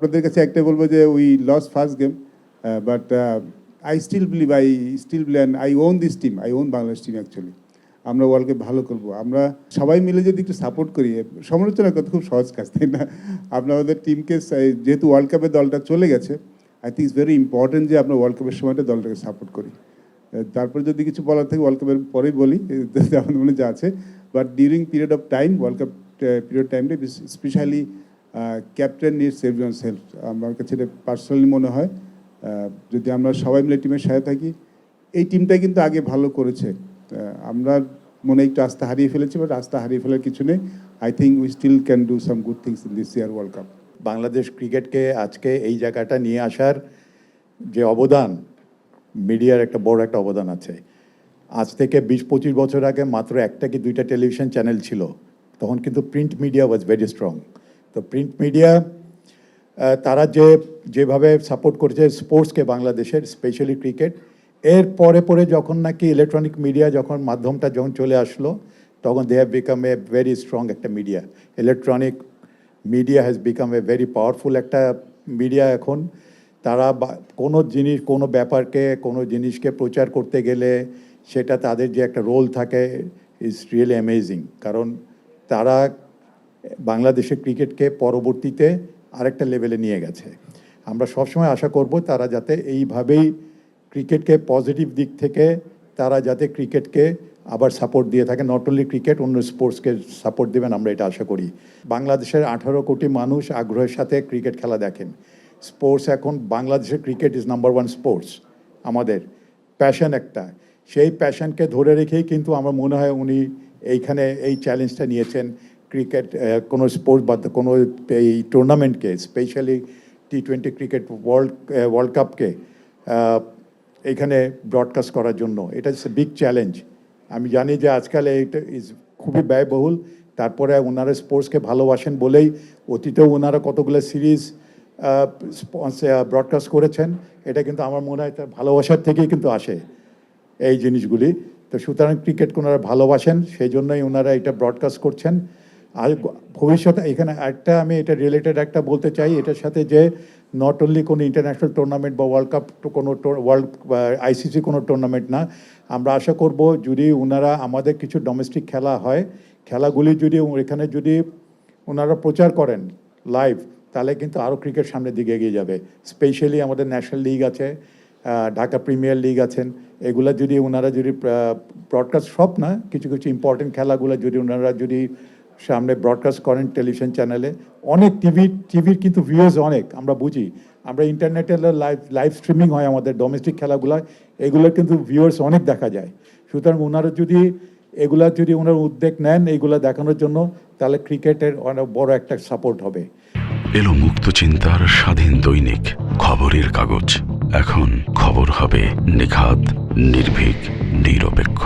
আপনাদের কাছে একটাই বলব যে we lost first game but I still believe I still believe I own this team I own Bangladesh team actually আমরা World Cup ভালো করব। আমরা সবাই মিলে যদি একটু সাপোর্ট করি, সমালোচনা করতে খুব সহজ কাজ, তাই না? আমরা আমাদের টিমকে যেহেতু ওয়ার্ল্ড কাপের দলটা চলে গেছে I think it's very important যে আমরা ওয়ার্ল্ড কাপের সময়টা দলটাকে সাপোর্ট করি। তারপরে যদি কিছু বলার থাকে ওয়ার্ল্ড কাপের পরেই বলি, আমাদের মনে যা আছে but during period of time World Cup period টাইমটা specially captain needs everyone self আমার কাছে এটা পার্সোনালি মনে হয়। যদি আমরা সবাই মিলে টিমের সাথে থাকি, এই টিমটাই কিন্তু আগে ভালো করেছে। আমরা মনে একটু আস্থা হারিয়ে ফেলেছি, বাট আস্থা হারিয়ে ফেলার কিছু নেই। I think we still can do some good things in this year World Cup Bangladesh ক্রিকেটকে আজকে এই জায়গাটা নিয়ে আসার যে অবদান, মিডিয়ার একটা বড় একটা অবদান আছে। আজ থেকে বিশ, পঁচিশ বছর আগে মাত্র একটা কি দুইটা টেলিভিশন চ্যানেল ছিল, তখন কিন্তু print media was very strong তো প্রিন্ট মিডিয়া তারা যে, যেভাবে সাপোর্ট করেছে স্পোর্টসকে বাংলাদেশের স্পেশালি ক্রিকেট এর পরে পরে যখন নাকি ইলেকট্রনিক মিডিয়া যখন মাধ্যমটা যখন চলে আসলো, তখন they have become a very strong একটা media electronic media has become a very powerful একটা মিডিয়া এখন. তারা কোনো জিনিস, কোনো ব্যাপারকে, কোনো জিনিসকে প্রচার করতে গেলে সেটা তাদের যে একটা রোল থাকে ইজ রিয়েলি অ্যামেজিং কারণ তারা বাংলাদেশের ক্রিকেটকে পরবর্তীতে আরেকটা লেভেলে নিয়ে গেছে। আমরা সবসময় আশা করব তারা যাতে এইভাবেই ক্রিকেটকে পজিটিভ দিক থেকে তারা যাতে ক্রিকেটকে আবার সাপোর্ট দিয়ে থাকে। নট অনলি ক্রিকেট, অন্য স্পোর্টসকে সাপোর্ট দেবেন আমরা এটা আশা করি। বাংলাদেশের আঠারো কোটি মানুষ আগ্রহের সাথে ক্রিকেট খেলা দেখেন। স্পোর্টস এখন বাংলাদেশের cricket is number one sports আমাদের প্যাশন একটা। সেই প্যাশনকে ধরে রেখেই কিন্তু আমার মনে হয় উনি এইখানে এই চ্যালেঞ্জটা নিয়েছেন। ক্রিকেট কোনো স্পোর্টস বা কোনো এই টুর্নামেন্টকে specially T twenty cricket World World কাপকে এখানে ব্রডকাস্ট করার জন্য। এটা ইটস বিগ চ্যালেঞ্জ আমি জানি যে আজকাল এটা ইজ খুবই ব্যয়বহুল। তারপরে ওনারা স্পোর্টসকে ভালোবাসেন বলেই অতীতেও ওনারা কতগুলো সিরিজ ব্রডকাস্ট করেছেন। এটা কিন্তু আমার মনে হয় তার ভালোবাসার থেকেই কিন্তু আসে এই জিনিসগুলি। তো সুতরাং ক্রিকেট ওনারা ভালোবাসেন সেই জন্যই ওনারা এটা ব্রডকাস্ট করছেন। আর ভবিষ্যতে এখানে একটা আমি এটা রিলেটেড একটা বলতে চাই, এটার সাথে যে নট অনলি কোনো ইন্টারন্যাশনাল টুর্নামেন্ট বা ওয়ার্ল্ড কাপ কোনো ওয়ার্ল্ড আইসিসি কোনো টুর্নামেন্ট না, আমরা আশা করব যদি ওনারা আমাদের কিছু ডোমেস্টিক খেলা হয়, খেলাগুলি যদি এখানে যদি ওনারা প্রচার করেন লাইভ তাহলে কিন্তু আরও ক্রিকেট সামনের দিকে এগিয়ে যাবে। স্পেশালি আমাদের ন্যাশনাল লিগ আছে ঢাকা প্রিমিয়ার লিগ আছেন, এগুলা যদি ওনারা যদি ব্রডকাস্ট সব না, কিছু কিছু ইম্পর্টেন্ট খেলাগুলো যদি ওনারা যদি সামনে ব্রডকাস্ট করেন টেলিভিশন চ্যানেলে অনেক টিভি টিভির কিন্তু ভিউয়ার্স অনেক, আমরা বুঝি। আমরা ইন্টারনেটে লাইভ লাইভ স্ট্রিমিং হয় আমাদের ডোমেস্টিক খেলাগুলো এগুলোর কিন্তু ভিউয়ার্স অনেক দেখা যায়। সুতরাং ওনারা যদি, এগুলা যদি ওনারা উদ্যোগ নেন এইগুলা দেখানোর জন্য, তাহলে ক্রিকেটের অনেক বড় একটা সাপোর্ট হবে। এলো মুক্ত চিন্তার স্বাধীন দৈনিক, খবরের কাগজ। এখন খবর হবে নিখাত, নির্ভীক, নিরপেক্ষ।